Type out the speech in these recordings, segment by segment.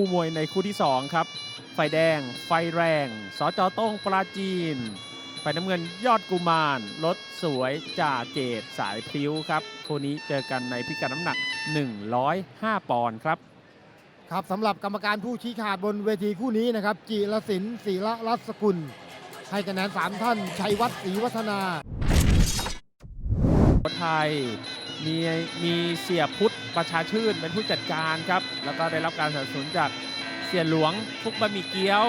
คู่มวยในคู่ที่ 2 ครับ ไฟแดง ไฟแรง สจโต้งปราจีน ไฟน้ำเงินยอดกุมารรถสวยจ่าเจดสายพลิ้วครับคู่นี้เจอกันในพิกัดน้ำหนัก 105 ปอนด์ครับ ครับสำหรับกรรมการผู้ชี้ขาดบนเวทีคู่นี้นะครับ จิรศิลป์ศิระรัศกุล ให้คะแนน 3 ท่าน ชัยวัฒน์ศรีวัฒนาไทยมีมีเสียพุทธ ประชาชื่นเป็นผู้จัดการครับ แล้วก็ได้รับการสนับสนุนจากเสียหลวงฟุกบะหมี่เกี๊ยว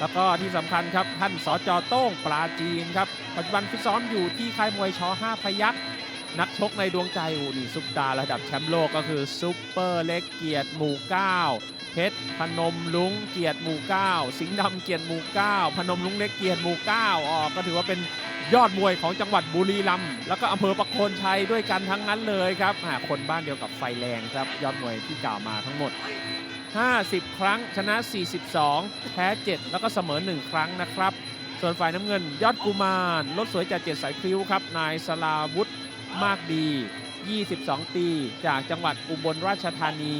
แล้วก็ที่สำคัญครับท่านสจโต้งปลาจีนครับปัจจุบันฟิตซ้อมอยู่ที่ค่ายมวยช5พยักนักชกในดวงใจอูนี่ซุปตาร์ระดับแชมป์โลกก็คือซุปเปอร์เล็กเกียรติหมู่9เพชรพนมลุงเกียรติหมู่9สิงห์ดำเกียรติหมู่9พนมลุงเล็กเกียรติหมู่9อ๋อก็ถือว่าเป็น ยอดมวยของจังหวัดบุรีรัมย์แล้วก็อำเภอประโคนชัยด้วยกันทั้งนั้นเลยครับอ่าคนบ้านเดียวกับไฟแรงครับ ยอดมวยที่กล่าวมาทั้งหมด 50 ครั้งชนะ 42 แพ้ 7 แล้วก็เสมอ 1 ครั้งนะครับ ส่วนฝ่ายน้ำเงิน ยอดกุมารรถสวยจากเจ็ดสายพลิ้วครับ นายสลาวุฒิมากดี 22 ปี จากจังหวัดอุบลราชธานี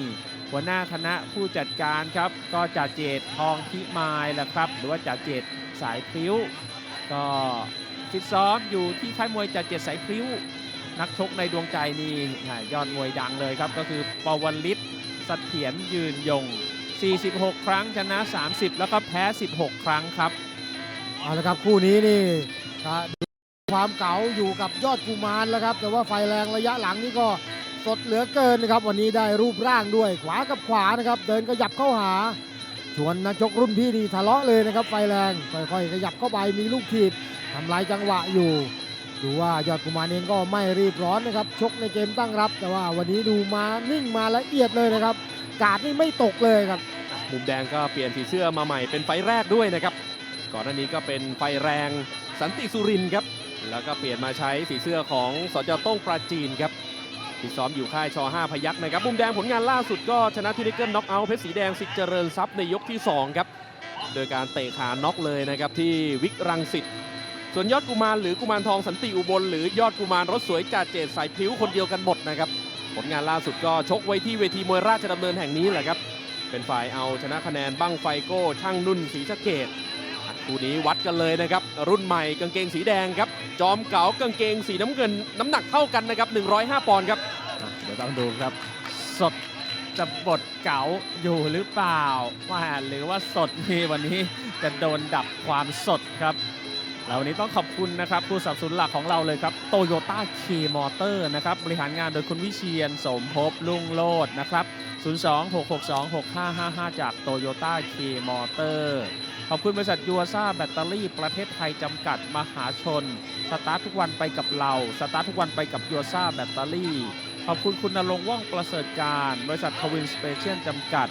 หัวหน้าคณะผู้จัดการครับ ก็จ่าเจตทองพิมายแหละครับ หรือว่าจ่าเจตสายพลิ้ว ก็ ฟิตซ้อมอยู่ที่ค่ายมวยจัดเจ็ดสายพริ้ว นักชกในดวงใจนี่ยอดมวยดังเลยครับ ก็คือปวลิตเถียรยืนยง 46 ครั้งชนะ 30 แล้วก็แพ้ 16 ครั้งครับ เอาละครับคู่นี้นี่ความเก๋าอยู่กับยอดกุมารแล้วครับ แต่ว่าไฟแรงระยะหลังนี่ก็สดเหลือเกินนะครับ วันนี้ได้รูปร่างด้วยขวากับขวานะครับ เดินขยับเข้าหา ชวนนักชกรุ่นพี่ดีทะเลาะเลยนะครับ ไฟแรงค่อยๆขยับเข้าไปมีลูกถีบ ทำลายจังหวะอยู่ ดูว่ายอดกุมารเองก็ไม่รีบร้อนนะครับ ชกในเกมตั้งรับ แต่ว่าวันนี้ดูมานิ่งมาละเอียดเลยนะครับ กาดนี่ไม่ตกเลยครับ มุมแดงก็เปลี่ยนสีเสื้อมาใหม่เป็นไฟแรกด้วยนะครับ ก่อนหน้านี้ก็เป็นไฟแรงสันติสุรินครับ แล้วก็เปลี่ยนมาใช้สีเสื้อของสจต้งปราจีนครับที่ซ้อมอยู่ค่ายช5พยักนะครับมุมแดงผลงานล่าสุดก็ชนะทินิเกิลน็อกเอาท์เพชรสีแดงสิทธิ์เจริญทรัพย์ในยกที่ 2 ครับ โดยการเตะขาน็อกเลยนะครับที่วิกรังสิต ส่วนยอดกุมารหรือกุมารทองสันติอุบลหรือยอดกุมารรถสวยจ่าเจดสายพลิ้วคนเดียวกันหมดนะครับผลงานล่าสุดก็ชกไว้ที่เวทีมวยราชดำเนินแห่งนี้แหละครับ เป็นฝ่ายเอาชนะคะแนนบั้งไฟโก้ช่างนุ่นศรีสะเกดคู่นี้วัดกันเลยนะครับ รุ่นใหม่กางเกงสีแดงครับ จอมเก๋ากางเกงสีน้ำเงิน น้ำหนักเท่ากันนะครับ 105 ปอนด์ครับอะเดี๋ยวต้องดูครับ สดจะบดเก๋าอยู่หรือเปล่าว่าหรือว่าสดนี่วันนี้จะโดนดับความสดครับ แล้ววันนี้ต้องขอบคุณนะครับผู้สนับสนุนหลักของเราเลยครับโตโยต้าเคมอเตอร์นะครับบริหารงานโดยคุณวิเชียนสมภพลุงโลดนะครับ 026626555 จากโตโยต้าเคมอเตอร์ขอบคุณบริษัทยูซ่าแบตเตอรี่ประเทศไทยจำกัดมหาชน สตาร์ททุกวันไปกับเรา สตาร์ททุกวันไปกับยูซ่าแบตเตอรี่ ขอบคุณคุณนรงว่องประเสริฐการ บริษัททวินสเปเชียลจำกัด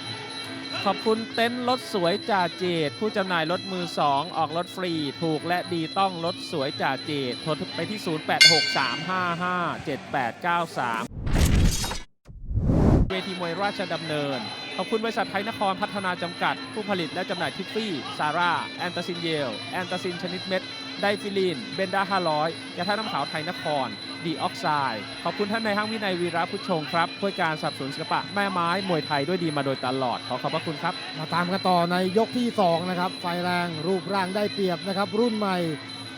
ขอบคุณเต็นท์รถสวยจ่าเจดผู้จำหน่ายรถมือ 2 ออกรถฟรี ถูกและดีต้องรถสวยจ่าเจดโทรไปที่ 0863557893 เวทีมวยราชดำเนิน ขอบคุณบริษัทไทยนครพัฒนาจำกัด ผู้ผลิตและจำหน่ายทิฟฟี่ ซาร่า แอนตาซินเยล แอนตาซินชนิดเม็ด ไดฟิลิน เบนดา500ยาท่าน้ำขาวไทยนคร ดีออกไซด์ขอบคุณท่านในห้างวินัยวีระพุชชงครับเพื่อการสนับสนุนศิลปะแม่ไม้มวยไทยด้วยดีมาโดยตลอด ขอขอบพระคุณครับ มาตามกันต่อในยกที่ 2 นะครับ ไฟแรงรูปร่างได้เปรียบนะครับ รุ่นใหม่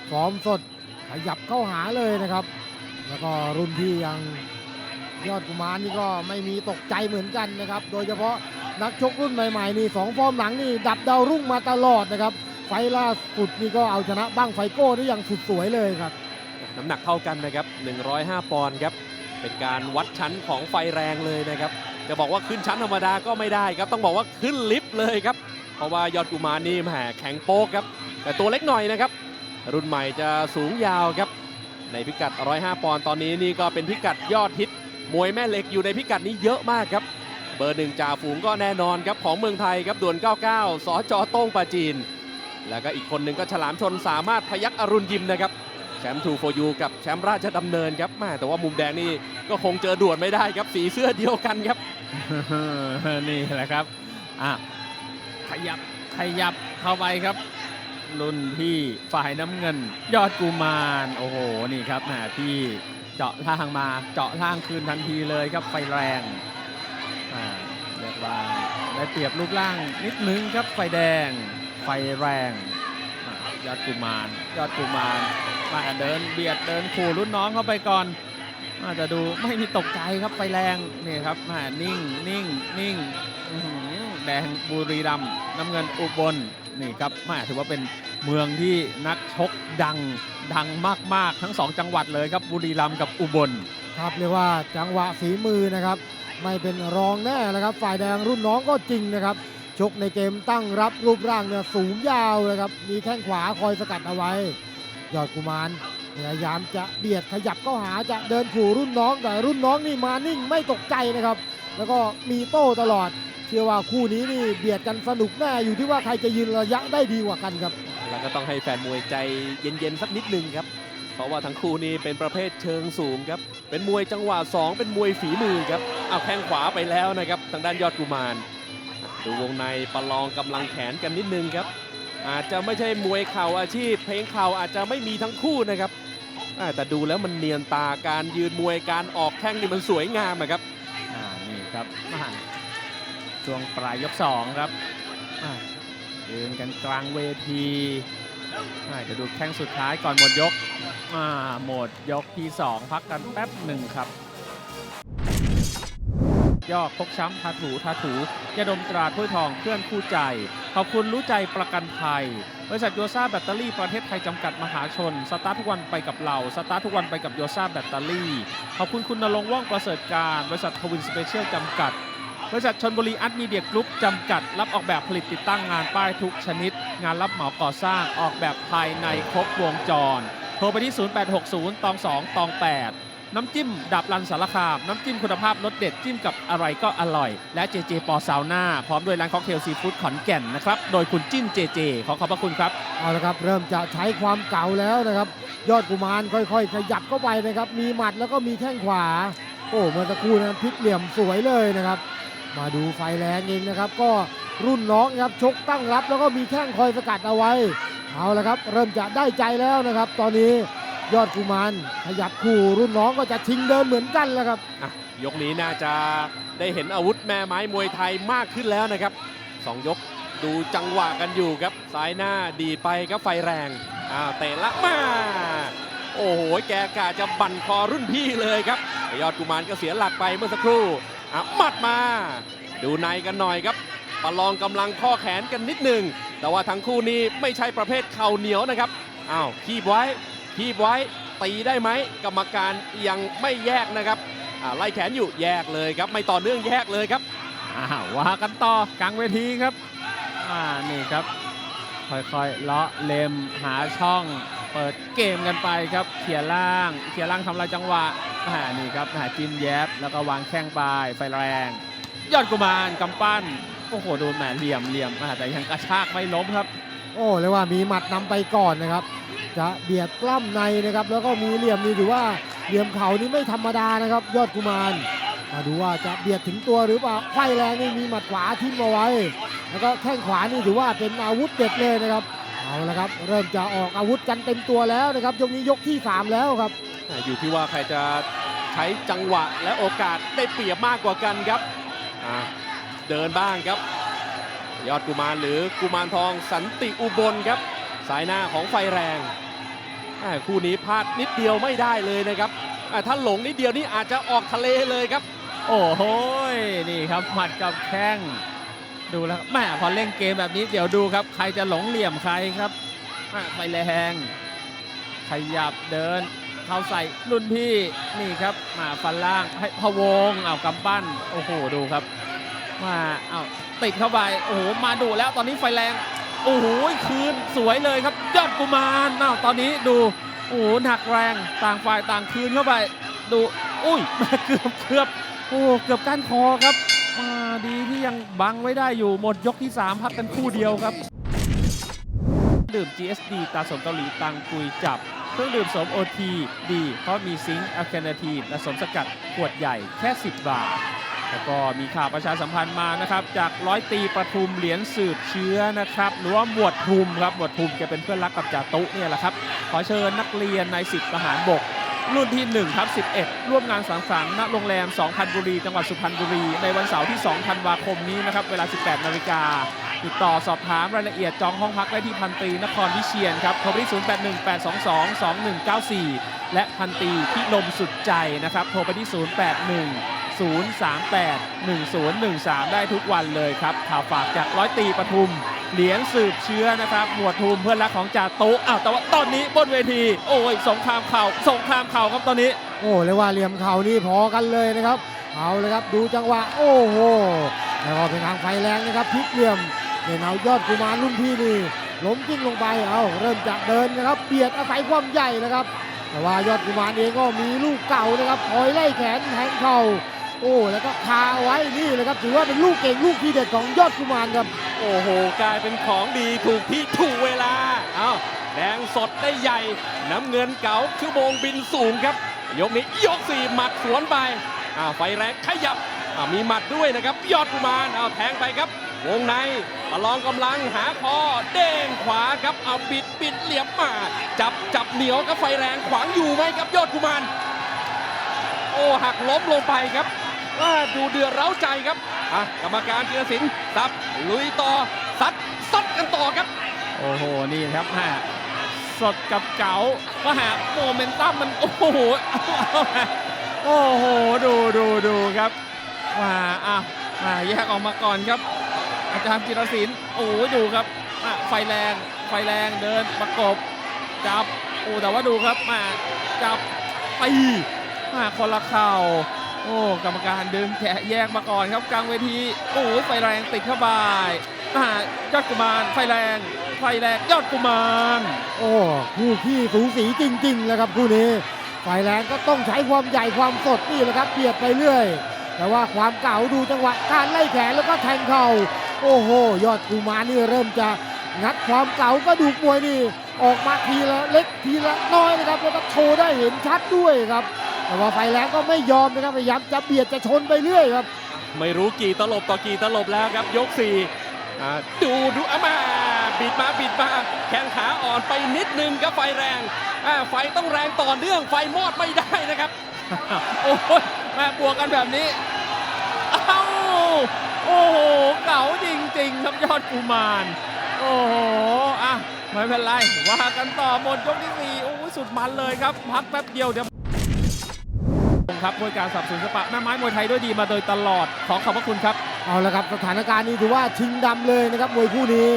ฟอร์มสดขยับเข้าหาเลยนะครับ แล้วก็รุ่นที่ยังยอดกุมารนี่ก็ไม่มีตกใจเหมือนกันนะครับ โดยเฉพาะนักชกรุ่นใหม่ๆนี่สองฟอร์มหลังนี่ดับดาวรุ่งมาตลอดนะครับ ไฟล่าสุดนี่ก็เอาชนะบ้างไฟโก้ได้อย่างสุดสวยเลยครับ น้ำหนักเท่ากันนะครับ 105 ปอนด์ครับ เป็นการวัดชั้นของไฟแรงเลยนะครับ จะบอกว่าขึ้นชั้นธรรมดาก็ไม่ได้ครับ ต้องบอกว่าขึ้นลิฟต์เลยครับ เพราะว่ายอดกุมารนี่แหมแข็งโป๊กครับ แต่ตัวเล็กหน่อยนะครับ รุ่นใหม่จะสูงยาวครับ ในพิกัด 105 ปอนด์ ตอนนี้นี่ก็เป็นพิกัดยอดฮิต มวยแม่เหล็กอยู่ในพิกัดนี้เยอะมากครับ เบอร์หนึ่งจ่าฝูงก็แน่นอนครับของเมืองไทยครับด่วน 99 สจโต้งปาจีน แล้วก็อีกคนหนึ่งก็ฉลามชนสามารถพยักอรุณยิมนะครับ ชมป์ทูโฟยูกับแชมป์ราชดำเนินครับแม่แต่ว่ามุมแดงนี่ก็คงเจอด่วนไม่ได้ครับ สีเสื้อเดียวกันครับ นี่แหละครับอะขยับขยับเข้าไปครับ รุ่นพี่ฝ่ายน้ำเงิน ยอดกุมารโอ้โหนี่ครับแหมที่เจาะล่างมาเจาะล่างคืนทันทีเลยครับไฟแรงอ่าเรียกว่าได้เปรียบรูปร่างนิดนึงครับไฟแดง ไฟแรง ยอดกุมารยอดกุมาร มาเดินเบียดเดินขู่รุ่นน้องเข้าไปก่อนอาจจะดูไม่มีตกใจครับไฟแรงนี่ครับมานิ่งนิ่งนิ่งแดงบุรีรัมย์น้ำเงินอุบลนี่ครับมาถือว่าเป็นเมืองที่นักชกดังดังมาก ๆ ทั้งสองจังหวัดเลยครับบุรีรัมย์กับอุบลครับเรียกว่าจังหวะฝีมือนะครับ ไม่เป็นรองแน่นะครับ ฝ่ายแดงรุ่นน้องก็จริงนะครับ ชกในเกมตั้งรับรูปร่างเนี่ยสูงยาวนะครับมีแข้งขวาคอยสกัดเอาไว้ ยอดกุมารพยายามจะเบียดขยับเข้าหาจะเดินขู่รุ่นน้องแต่รุ่นน้องนี่มานิ่งไม่ตกใจนะครับ แล้วก็มีโต้ตลอด เชื่อว่าคู่นี้นี่เบียดกันสนุกแน่อยู่ที่ว่าใครจะยืนระยะได้ดีกว่ากันครับ แล้วก็ต้องให้แฟนมวยใจเย็นๆสักนิดนึงครับ เพราะว่าทั้งคู่นี้เป็นประเภทเชิงสูงครับ เป็นมวยจังหวะ 2 เป็นมวยฝีมือครับเอาแข้งขวาไปแล้วนะครับ ทางด้านยอดกุมารดูวงในประลองกำลังแขนกันนิดนึงครับ อาจจะไม่ใช่มวยเข่าอาชีพ เพลงเข่าอาจจะไม่มีทั้งคู่นะครับแต่ดูแล้วมันเนียนตาการยืนมวยการออกแข้งนี่มันสวยงามอะครับนี่ครับช่วงปลายยกสองครับอ่ายืนกันกลางเวทีเดี๋ยวดูแข้งสุดท้ายก่อนหมดยกหมดยกที่2พักกันแป๊บหนึ่งครับ ยอกพกช้ำทาถูทาถูยาดมตราถ้วยทองเพื่อนคู่ใจ ขอบคุณรู้ใจประกันภัย บริษัทโยซ่าแบตเตอรี่ประเทศไทยจำกัดมหาชน สตาร์ททุกวันไปกับเรา สตาร์ททุกวันไปกับโยซ่าแบตเตอรี่ ขอบคุณคุณนรงค์ว่องประเสริฐการ บริษัททวินสเปเชียลจำกัด บริษัทชนบุรีอัดมีเดียกรุ๊ปจำกัด รับออกแบบผลิตติดตั้งงานป้ายทุกชนิด งานรับเหมาก่อสร้างออกแบบภายในครบวงจร โทรไปที่ 0860ตอง2ตอง8 น้ำจิ้มดับรันสารคาม น้ำจิ้มคุณภาพรสเด็ดจิ้มกับอะไรก็อร่อย และเจเจปอซาวน่าพร้อมด้วยร้านค็อกเทลซีฟู้ดขอนแก่นนะครับ โดยคุณจิ้นเจเจขอขอบพระคุณครับ เอาละครับ เริ่มจะใช้ความเก่าแล้วนะครับ ยอดกุมารค่อยๆ ขยับเข้าไปนะครับ มีหมัดแล้วก็มีแข้งขวา โอ้เมื่อสักครู่นั้นพลิกเหลี่ยมสวยเลยนะครับ มาดูไฟแรงเองนะครับ ก็รุ่นน้องครับชกตั้งรับแล้วก็มีแข้งคอยสกัดเอาไว้ เอาละครับ เริ่มจะได้ใจแล้วนะครับ ตอนนี้ ยอดกุมารขยับคู่รุ่นน้องก็จะชิงเดินเหมือนกันแล้วครับอะยกนี้น่าจะได้เห็นอาวุธแม่ไม้มวยไทยมากขึ้นแล้วนะครับสองยกดูจังหวะกันอยู่ครับซ้ายหน้าดีไปครับไฟแรงอ้าวเตะละมา โอ้โห แกกะจะบั่นคอรุ่นพี่เลยครับ ยอดกุมารก็เสียหลักไปเมื่อสักครู่อะมัดมา ดูในกันหน่อยครับ ประลองกำลังข้อแขนกันนิดหนึ่งแต่ว่าทั้งคู่นี้ไม่ใช่ประเภทเข่าเหนียวนะครับอ้าวคีบไว้ คีบไว้ตีได้ไหมกรรมการยังไม่แยกนะครับอ่าไล่แขนอยู่แยกเลยครับ ไม่ต่อเนื่องแยกเลยครับอ้าวว่ากันต่อกลางเวทีครับอ่านี่ครับค่อยๆเลาะเล็มหาช่องเปิดเกมกันไปครับเขี่ยล่างเขี่ยล่างทำลายจังหวะอ่านี่ครับหาจิ้มแยบแล้วก็วางแข้งไปไฟแรง ยอดกุมารกำปั้นโอ้โหโดนแหมเหลี่ยมเหลี่ยมอ่าแต่ยังกระชากไม่ล้มครับ โอ้เรียกว่ามีหมัดนำไปก่อนนะครับ จะเบียดกล้ำในนะครับ แล้วก็มีเหลี่ยมนี่ถือว่าเหลี่ยมเข่านี่ไม่ธรรมดานะครับ ยอดกุมารมาดูว่าจะเบียดถึงตัวหรือเปล่าไฟแรงนี่มีหมัดขวาทิ้มเอาไว้ แล้วก็แข้งขวานี่ถือว่าเป็นอาวุธเด็ดเลยนะครับเอาละครับ เริ่มจะออกอาวุธกันเต็มตัวแล้วนะครับยกนี้ยกที่ 3 แล้วครับ อยู่ที่ว่าใครจะใช้จังหวะและโอกาสได้เปรียบมากกว่ากันครับเดินบ้างครับ ยอดกุมารหรือกุมารทองสันติอุบลครับ สายหน้าของไฟแรง คู่นี้พลาดนิดเดียวไม่ได้เลยนะครับถ้าหลงนิดเดียวนี่อาจจะออกทะเลเลยครับ โอ้โหนี่ครับหมัดกับแข้งดูแล้วแม่พอเล่นเกมแบบนี้เดี๋ยวดูครับ ใครจะหลงเหลี่ยมใครครับไฟแรงขยับเดินเข้าใส่รุ่นพี่นี่ครับมาฟันล่างให้พะวงเอากำปั้น โอ้โหดูครับ มาเอาติดเข้าไปโอ้โหมาดูแล้วตอนนี้ไฟแรง โอ้โหคืนสวยเลยครับยอดกุมารอ้าวตอนนี้ดูโอ้โหหนักแรงต่างฝ่ายต่างคืนเข้าไปดูอุ้ยเกือบเกือบโอ้เกือบก้านคอครับมาดีที่ยังบังไว้ได้อยู่หมดยกที่ 3 พักกันคู่เดียวครับ ดื่ม GSD ตาสมเกาหลีตังกุยจับ เครื่องดื่มสมโอทีดี เพราะมีซิงค์อะคาเนทีและสมสกัดขวดใหญ่แค่ 10 บาท แล้วก็มีข่าวประชาสัมพันธ์มานะครับ จากร้อยตีประทุมเหรียญสืบเชื้อนะครับ หรือว่าหมวดทุมครับหมวดทุมแกเป็นเพื่อนรักกับจ่าตุเนี่ยแหละครับ ขอเชิญนักเรียนในสิบทหารบก รุ่นที่1ทับ11 ร่วมงานสังสรรค์ณโรงแรม 2,000 บุรี จังหวัดสุพรรณบุรี ในวันเสาร์ที่ 2 ธันวาคมนี้นะครับ เวลา 18 นาฬิกา ติดต่อสอบถามรายละเอียดจองห้องพักได้ที่พันตรีนครวิเชียนครับโทรไปที่0818222194 และพันตรีพิลมสุดใจนะครับ โทรไปที่ 081 038 1013 ได้ทุกวันเลยครับ ข่าวฝากจากร้อยตีปทุม เหรียญสืบเชื้อนะครับ หมวดทุมเพื่อนรักของจ่าตุ๊อ้าวแต่ว่าตอนนี้บนเวที โอ้ยสงครามเข่าสงครามเข่าครับตอนนี้ โอ้เรียกว่าเหลี่ยมเข่านี่พอกันเลยนะครับ เอาเลยครับดูจังหวะ โอ้โหแล้วก็เป็นทางไฟแรงนะครับพลิกเหลี่ยมเนี่ยเอายอดกุมารรุ่นพี่นี่ล้มกิ้งลงไปเอาเริ่มจะเดินนะครับเบียดอาศัยความใหญ่นะครับ แต่ว่ายอดกุมารเองก็มีลูกเก่านะครับคอยไล่แขนแทงเข่า โอ้แล้วก็คาเอาไว้นี่เลยครับถือว่าเป็นลูกเก่งลูกทีเด็ดของยอดกุมารครับ โอ้โห กลายเป็นของดีถูกที่ถูกเวลา เอาแดงสดได้ใหญ่ น้ำเงินเก๋าชั่วโมงบินสูงครับ ยกนี้ยกสี่หมัดสวนไปอ่าไฟแรงขยับอ่ามีหมัดด้วยนะครับ ยอดกุมารเอาแทงไปครับ วงในประลองกำลังหาคอเด้งขวาครับเอาบิดบิดเหลี่ยมมาจับจับเหนียวกับไฟแรงขวางอยู่ไหมครับยอดกุมารโอ้หักล้มลงไปครับ ดูเดือดเร้าใจครับอะกรรมการจิรศิลป์ซับลุยต่อซัดซัดกันต่อครับ โอ้โห นี่ครับฮะสดกับเก๋าก็หาโมเมนตัมมัน โอ้โหโอ้โห ดูดูดูครับมาอะมาแยกออกมาก่อนครับ อาจารย์จิรศิลป์โอ้โหดูครับอะไฟแรงไฟแรงเดินประกบ จับโอ้แต่ว่าดูครับมาจับตีมาคนละเข่า โอ้กรรมการดึงแขะแยกมาก่อนครับกลางเวทีโอ้ไฟแรงติดเข้าไปอ่ายอดกุมารไฟแรงไฟแรงยอดกุมารโอ้คู่ขี้สูสีจริงๆแล้วครับคู่นี้ไฟแรงก็ต้องใช้ความใหญ่ความสดนี่แหละครับเบียดไปเรื่อย แต่ว่าความเก่าดูจังหวะการไล่แขนแล้วก็แทงเข่าโอ้โห ยอดกุมารนี่เริ่มจะงัดความเก่าก็ดูมวยนี่ออกมาทีละเล็กทีละน้อยนะครับแล้วก็โชว์ได้เห็นชัดด้วยครับ แต่ว่าไฟแรงก็ไม่ยอมนะครับพยายามจะเบียดจะชนไปเรื่อยครับ ไม่รู้กี่ตลบต่อกี่ตลบแล้วครับยกสี่อ่าดูดูอามาบิดมาบิดมาแข้งขาอ่อนไปนิดนึงครับไฟแรงอ่าไฟต้องแรงต่อเนื่องไฟมอดไม่ได้นะครับ โอ้ยแม่บวกกันแบบนี้เอ้าโอ้โหเก๋าจริงๆครับยอดกุมารโอ้โหอะไม่เป็นไรว่ากันต่อหมดยกที่สี่โอ้สุดมันเลยครับ พักแป๊บเดียวเดี๋ยว ครับมวยการสับสนสปะแม่ไม้มวยไทยด้วยดีมาโดยตลอดขอขอบพระคุณครับ เอาละครับสถานการณ์นี้ถือว่าชิงดำเลยนะครับมวยคู่นี้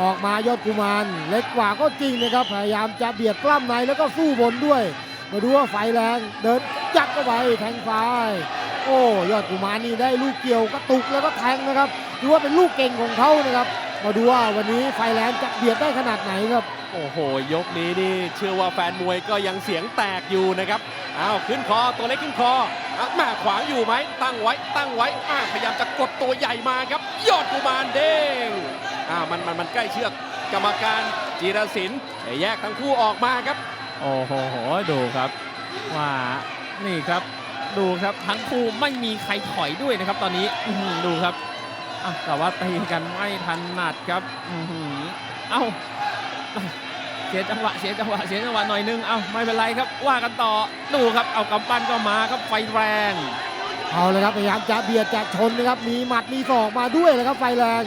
ออกมายอดกุมารเล็กกว่าก็จริงนะครับพยายามจะเบียดกล้ามในแล้วก็สู้บนด้วย มาดูว่าไฟแรงเดินยัดเข้าไปแทงซ้ายโอ้ยอดกุมารนี่ได้ลูกเกี่ยวกระตุกแล้วก็แทงนะครับถือว่าเป็นลูกเก่งของเขานะครับ มาดูว่าวันนี้ไฟแรงจะเบียดได้ขนาดไหนครับ โอ้โห ยกนี้นี่เชื่อว่าแฟนมวยก็ยังเสียงแตกอยู่นะครับอ้าวขึ้นคอตัวเล็กขึ้นคออะมาขวางอยู่ไหมตั้งไว้ตั้งไว้อ่าพยายามจะกดตัวใหญ่มาครับ ยอดกุมารเด้งอ่ามันมันมันใกล้เชือกกรรมการจีรศิลป์แยกทั้งคู่ออกมาครับ โอ้โหดูครับว่านี่ครับ ดูครับทั้งคู่ไม่มีใครถอยด้วยนะครับ ตอนนี้อื้อหือดูครับ อะแต่ว่าตีกันไม่ทันหนัดครับอื้อหือเอ้าเสียจังหวะเสียจังหวะเสียจังหวะหน่อยนึงเอ้าไม่เป็นไรครับว่ากันต่อดูครับเอากำปั้นก็มาครับไฟแรง เอาเลยครับพยายามจะเบียดจะชนนะครับมีหมัดมีศอกมาด้วยเลยครับไฟแรง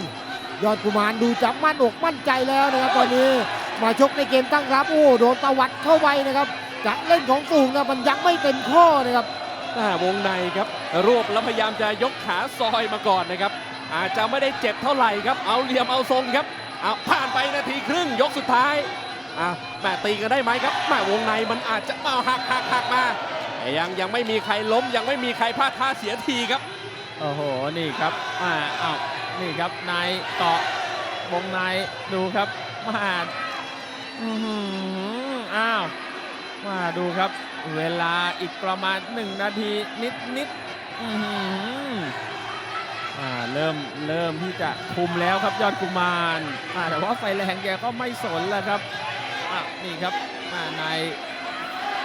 ยอดกุมารดูจะมั่นอกมั่นใจแล้วนะครับตอนนี้มาชกในเกมตั้งรับโอ้โดนตวัดเข้าไปนะครับจะเล่นของสูงนะมันยังไม่เต็มข้อนะครับอ่าวงในครับรวบแล้วพยายามจะยกขาซอยมาก่อนนะครับ อาจจะไม่ได้เจ็บเท่าไหร่ครับ เอาเหลี่ยมเอาทรงครับเอาผ่านไปนาทีครึ่งยกสุดท้ายอ่าแม่ตีกันได้ไหมครับแม่วงในมันอาจจะเมาหักหักหักมาแต่ยังยังไม่มีใครล้มยังไม่มีใครพลาดท่าเสียทีครับโอ้โหนี่ครับอ่าอ้าวนี่ครับนายเกาะวงในดูครับมาอื้อหืออ้าวมาดูครับ เวลาอีกประมาณ1นาทีนิดนิดอื้อหื อ่าเริ่มเริ่มที่จะคุมแล้วครับยอดกุมารอ่าแต่ว่าไฟแรงแกก็ไม่สนแล้วครับอะนี่ครับอ่านาย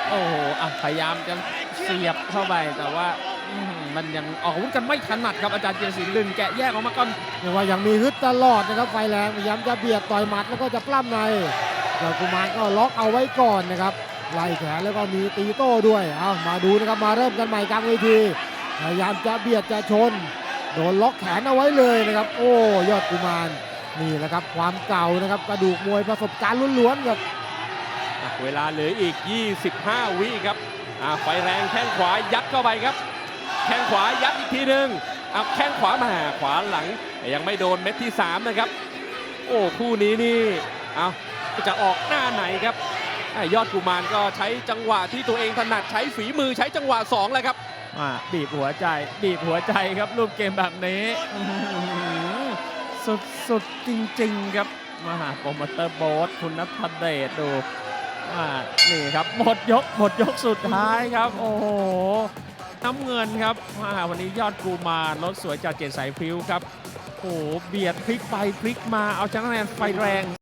โอ้โหอะพยายามจะเสียบเข้าไปแต่ว่าอื้อหือมันยังออกอาวุธกันไม่ถนัดครับอาจารย์เจยรศิลป์ดึงแกะแยกออกมาก่อน เรียกว่ายังมีฮึดตลอดนะครับไฟแรงพยายามจะเบียดต่อยหมัดแล้วก็จะปล้ำในยอดกุมารก็ล็อกเอาไว้ก่อนนะครับไล่แขนแล้วก็มีตีโต้ด้วยเอามาดูนะครับมาเริ่มกันใหม่กลางเวทีพยายามจะเบียดจะชน โดนล็อกแขนเอาไว้เลยนะครับ โอ้ยอดกุมารนี่แหละครับความเก่านะครับกระดูกมวยประสบการณ์ล้วนๆครับเวลาเหลืออีก 25 วิครับไฟแรงแข้งขวายัดเข้าไปครับ แข้งขวายัดอีกทีหนึ่งอะแข้งขวามาขวาหลังยังไม่โดนเม็ดที่ 3 นะครับ โอ้คู่นี้นี่เอาจะออกหน้าไหนครับอยอดกุมารก็ใช้จังหวะที่ตัวเองถนัดใช้ฝีมือใช้จังหวะ2แล้วครับ อ่าบีบหัวใจ บีบหัวใจครับรูปเกมแบบนี้ สุดสุดจริง ๆ ครับมาหาโปรโมเตอร์โบ๊ทคุณนัทเดชดูนี่ครับ หมดยก หมดยกสุดท้ายครับ โอ้โหน้ำเงินครับมาวันนี้ยอดกูมารถสวยจากเจนสายพิ้วครับ โอ้โหเบียดพลิกไปพลิกมาเอาชนะคะแนนไฟแรง